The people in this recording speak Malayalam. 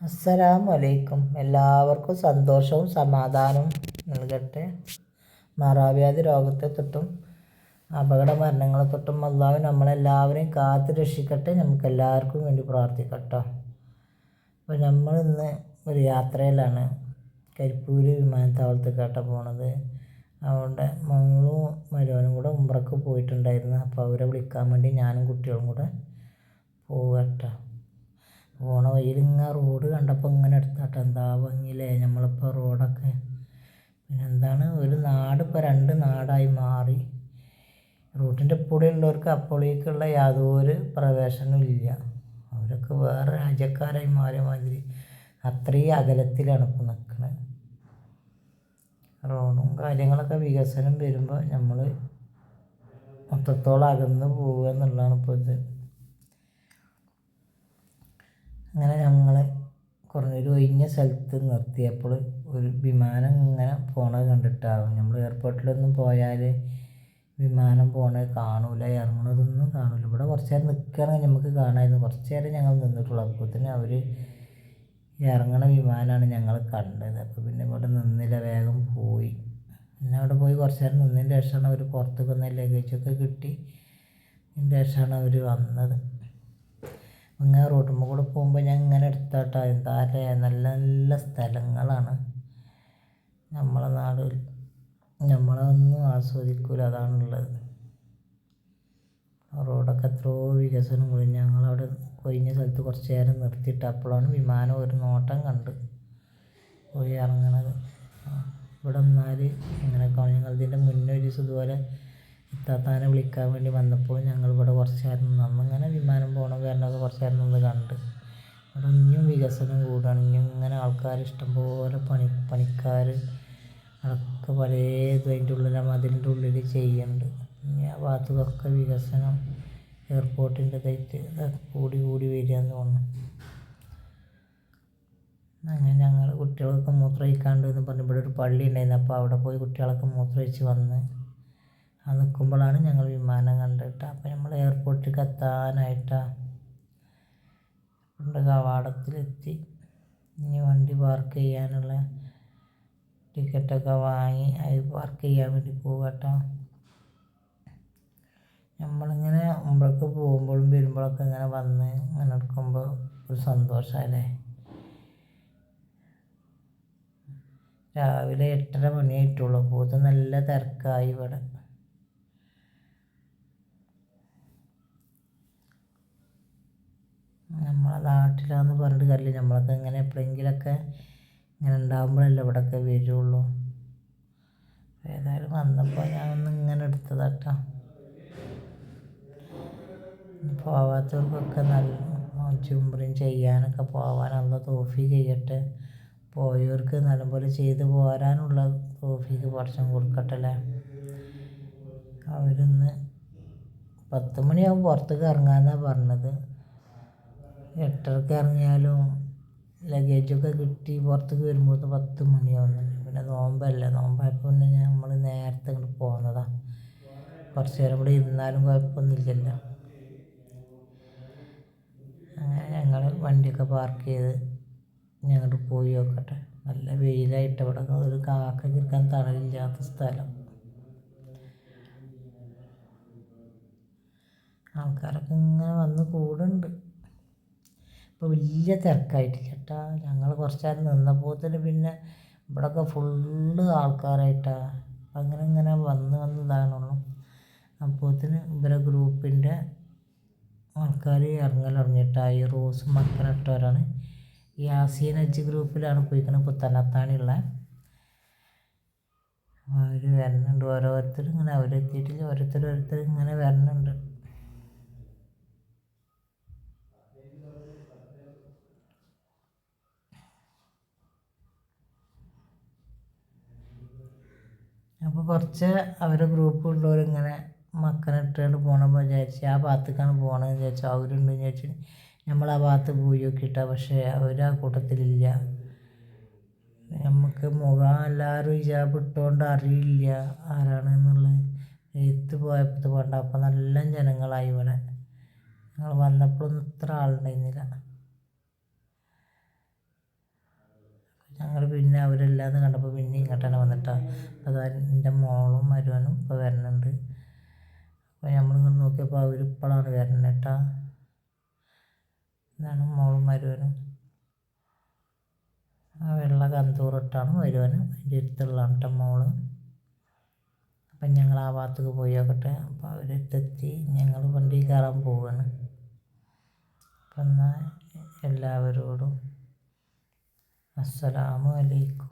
അസ്സലാമു അലൈക്കും എല്ലാവർക്കും സന്തോഷവും സമാധാനവും നൽകട്ടെ. മാറാവ്യാധി രോഗത്തെ തൊട്ടും അപകട മരണങ്ങളെ തൊട്ടും അള്ളാഹു നമ്മളെല്ലാവരെയും കാത്തു രക്ഷിക്കട്ടെ. നമുക്ക് എല്ലാവർക്കും വേണ്ടി പ്രാർത്ഥിക്കട്ടോ. അപ്പോൾ നമ്മൾ ഇന്ന് ഒരു യാത്രയിലാണ്. കരിപ്പൂര് വിമാനത്താവളത്തേക്കാട്ട പോണത്. അവിടെ മങ്ങളും മരുവനും കൂടെ ഉമ്പ്രക്ക് പോയിട്ടുണ്ടായിരുന്നു. അപ്പോൾ അവരെ വിളിക്കാൻ വേണ്ടി ഞാനും കുട്ടികളും കൂടെ പോകട്ടോ പോണ വഴിയിൽ ഇങ്ങനെ റോഡ് കണ്ടപ്പോൾ ഇങ്ങനെ എടുത്താട്ടോ. എന്താ ഭംഗിയില്ലേ? നമ്മളിപ്പോൾ റോഡൊക്കെ. പിന്നെ എന്താണ്? ഒരു നാട് ഇപ്പോൾ രണ്ട് നാടായി മാറി. റൂട്ടിന്റെ ഉള്ളവർക്ക് അപ്പോഴേക്കുള്ള യാതൊരു പ്രവേശനവും ഇല്ല. അവരൊക്കെ വേറെ രാജ്യക്കാരായി മാറിയ മാതിരി അത്രയും അകലത്തിലാണ് ഇപ്പോൾ നിൽക്കുന്നത് റോഡും കാര്യങ്ങളൊക്കെ വികസനം വരുമ്പോൾ നമ്മൾ മൊത്തത്തോളം അകന്ന് പോവുക എന്നുള്ളതാണ് ഇപ്പോൾ ഇത്. അങ്ങനെ ഞങ്ങളെ കുറഞ്ഞൊരു ഒഴിഞ്ഞ സ്ഥലത്ത് നിർത്തിയപ്പോൾ ഒരു വിമാനം ഇങ്ങനെ പോണത് കണ്ടിട്ടാവും. നമ്മൾ എയർപോർട്ടിലൊന്നും പോയാൽ വിമാനം പോണത് കാണൂല ഇറങ്ങണതൊന്നും കാണൂല. ഇവിടെ കുറച്ച് നേരം നിൽക്കുകയാണെങ്കിൽ നമുക്ക് കാണാമായിരുന്നു. കുറച്ച് നേരം ഞങ്ങൾ നിന്നിട്ടുള്ളൂ. അപ്പോഴത്തേന് അവർ ഇറങ്ങണ വിമാനമാണ് ഞങ്ങൾ കണ്ടത്. അപ്പോൾ പിന്നെ ഇവിടെ നിന്നില്ല. വേഗം പോയി. പിന്നെ അവിടെ പോയി കുറച്ച് നേരം നിന്നതിന് ശേഷമാണ് അവർ പുറത്തേക്ക് വന്ന ലഗേജൊക്കെ കിട്ടി. അതിന്റെ ശേഷമാണ് അവർ വന്നത്. ഇങ്ങനെ റോഡുമ്മ കൂടെ പോകുമ്പോൾ ഞാൻ ഇങ്ങനെ എടുത്താട്ടോ. എന്താ നല്ല നല്ല സ്ഥലങ്ങളാണ്. നമ്മളെ നാട് നമ്മളൊന്നും ആസ്വദിക്കൂല. അതാണുള്ളത്. റോഡൊക്കെ എത്രയോ വികസനം കൂടി. ഞങ്ങളവിടെ കൊഴിഞ്ഞ സ്ഥലത്ത് കുറച്ച് നേരം നിർത്തിയിട്ട് അപ്പോഴാണ് വിമാനം ഒരു നോട്ടം കണ്ട് പോയി ഇറങ്ങണത്. ഇവിടെ നിന്നാൽ ഇങ്ങനെയൊക്കെയാണ് ഞങ്ങൾ ഇതിന്റെ മുന്നേ ഒരു ദിവസം ഇതുപോലെ ഇത്താത്താനെ വിളിക്കാൻ വേണ്ടി വന്നപ്പോൾ ഞങ്ങൾ ഇവിടെ കുറച്ച് നേരം നിന്ന് ഇങ്ങനെ വിമാനം പോകണം വരണമൊക്കെ കുറച്ച് നേരം നിന്ന് കണ്ട്. അവിടെ ഇനിയും വികസനം കൂടുകയാണ്. ഇനിയും ഇങ്ങനെ ആൾക്കാർ ഇഷ്ടംപോലെ പണി പണിക്കാർ അതൊക്കെ പല അതിന്റെ ഉള്ളിൽ മതിലിന്റെ ഉള്ളിൽ ചെയ്യുന്നുണ്ട്. ഇനി ആ ഭാഗത്തൊക്കെ വികസനം എയർപോർട്ടിന്റെ ഇതായിട്ട് കൂടി കൂടി വരികയെന്ന് തോന്നുന്നു. അങ്ങനെ ഞങ്ങൾ കുട്ടികളൊക്കെ മൂത്രമൊഴിക്കാണ്ട് എന്ന് പറഞ്ഞ് ഇവിടെ ഒരു പള്ളി ഉണ്ടായിരുന്നു. അപ്പോൾ അവിടെ പോയി കുട്ടികളൊക്കെ മൂത്രമൊഴിച്ച് വന്ന് ആ നിൽക്കുമ്പോഴാണ് ഞങ്ങൾ വിമാനം കണ്ടിട്ട്. അപ്പോൾ നമ്മൾ എയർപോർട്ടിൽ എത്താനായിട്ടാണ് ഇവിടെ കവാടത്തിലെത്തി ഇനി വണ്ടി പാർക്ക് ചെയ്യാനുള്ള ടിക്കറ്റൊക്കെ വാങ്ങി അത് പാർക്ക് ചെയ്യാൻ വേണ്ടി പോകട്ടെ നമ്മളിങ്ങനെ മുമ്പൊക്കെ പോകുമ്പോഴും വരുമ്പോഴൊക്കെ ഇങ്ങനെ വന്ന് ഇങ്ങനെ എടുക്കുമ്പോൾ ഒരു സന്തോഷമല്ലേ രാവിലെ എട്ടര മണിയായിട്ടുള്ളൂ പോത്ത് നല്ല തിരക്കായി ഇവിടെ. നമ്മളെ നാട്ടിലാന്ന് പറഞ്ഞിട്ട് കാര്യമില്ല. നമ്മളൊക്കെ ഇങ്ങനെ എപ്പോഴെങ്കിലൊക്കെ ഇങ്ങനെ ഉണ്ടാകുമ്പോഴല്ലേ ഇവിടെയൊക്കെ വരുള്ളൂ. ഏതായാലും വന്നപ്പോൾ ഒന്ന് ഇങ്ങനെ എടുത്തതാട്ടോ. പോവാത്തവർക്കൊക്കെ നല്ല ചുംബ്രയും ചെയ്യാനൊക്കെ പോവാൻ തോഫി ചെയ്യട്ടെ. പോയവർക്ക് നല്ലപോലെ ചെയ്ത് പോരാനുള്ള തോഫിക്ക് കുറച്ചും കൊടുക്കട്ടെ അല്ലേ അവരിന്ന് പത്ത് മണിയാകുമ്പോൾ പുറത്തേക്ക് ഇറങ്ങാമെന്നാണ് പറഞ്ഞത്. എട്ടരക്ക് ഇറങ്ങിയാലും ലഗേജൊക്കെ കിട്ടി പുറത്തേക്ക് വരുമ്പോൾ പത്ത് മണിയാവുന്നുണ്ട് പിന്നെ നോമ്പല്ലേ. നോമ്പായപ്പോൾ പിന്നെ നമ്മൾ നേരത്തെ ഇങ്ങോട്ട് പോകുന്നതാണ് കുറച്ച് നേരം ഇവിടെ ഇരുന്നാലും കുഴപ്പമൊന്നുമില്ലല്ലോ. അങ്ങനെ ഞങ്ങൾ വണ്ടിയൊക്കെ പാർക്ക് ചെയ്ത് ഞങ്ങോട്ട് പോയി നോക്കട്ടെ. നല്ല വെയിലായിട്ട് ഇവിടെ. ഒരു കാക്ക കിട്ടാൻ തണലില്ലാത്ത സ്ഥലം. ആൾക്കാരൊക്കെ ഇങ്ങനെ വന്ന് കൂടുന്നുണ്ട്. ഇപ്പോൾ വലിയ തിരക്കായിട്ടില്ല കേട്ടോ ഞങ്ങൾ കുറച്ച് നേരം നിന്നപ്പോഴത്തേന് പിന്നെ ഇവിടെയൊക്കെ ഫുള്ള് ആൾക്കാരായിട്ടാണ് അങ്ങനെ ഇങ്ങനെ വന്ന് വന്ന് ഇതാണുള്ളൂ അപ്പോത്തിന് ഇവരെ ഗ്രൂപ്പിന്റെ ആൾക്കാർ ഇറങ്ങലിറങ്ങിയിട്ടാണ് ഈ റോസും മക്കനിട്ടവരാണ് ഈ ആസിയൻ എജ് ഗ്രൂപ്പിലാണ് പോയിക്കണത്. പുത്തനത്താണിയുള്ള അവർ വരുന്നുണ്ട് ഓരോരുത്തരും ഇങ്ങനെ അവരെത്തിയിട്ടില്ല. ഓരോരുത്തർ ഓരോരുത്തർ ഇങ്ങനെ വരുന്നുണ്ട് അപ്പോൾ കുറച്ച് അവരെ ഗ്രൂപ്പുള്ളവരിങ്ങനെ മക്കനിട്ടുകൊണ്ട് പോകണമെന്ന് വിചാരിച്ച് ആ ഭാഗത്തേക്കാണ് പോകണമെന്ന് വിചാരിച്ചു അവരുണ്ടെന്ന് വിചാരിച്ച് നമ്മൾ ആ ഭാഗത്ത് പോയി നോക്കിയിട്ടാണ് പക്ഷേ അവരാ കൂട്ടത്തിലില്ല. നമുക്ക് മുഖം എല്ലാവരും ഹിജാബ് ഇട്ടുകൊണ്ട് അറിയില്ല ആരാണെന്നുള്ളത് എഴുത്ത് പോയപ്പോൾ പോകണ്ട അപ്പം നല്ല ജനങ്ങളായി ഇവിടെ. ഞങ്ങൾ വന്നപ്പോഴൊന്നും ഇത്ര ആളുണ്ടായിരുന്നില്ല. ഇല്ലാന്ന് കണ്ടപ്പോൾ പിന്നെ ഇങ്ങോട്ട് തന്നെ അപ്പോൾ അതാ എന്റെ മോളും മരുവനും ഇപ്പോൾ വരുന്നുണ്ട് അപ്പോൾ നമ്മൾ നമ്മളിങ്ങനെ നോക്കിയപ്പോൾ അവർ ഇപ്പോഴാണ് വരുന്നത് കേട്ടാ ഇതാണ് മോളും മരുവനും ആ വെള്ള കന്തൂറിട്ടാണ് മരുവനും അതിന്റെ അടുത്തുള്ളതാണ് കേട്ടോ മോൾ. അപ്പം ഞങ്ങൾ ആ ഭാഗത്തേക്ക് പോയി നോക്കട്ടെ. അപ്പോൾ അവരടുത്തെത്തി ഞങ്ങൾ വണ്ടി കയറാൻ പോവുകയാണ് അപ്പം എന്നാൽ എല്ലാവരോടും അസ്സലാമു അലൈക്കും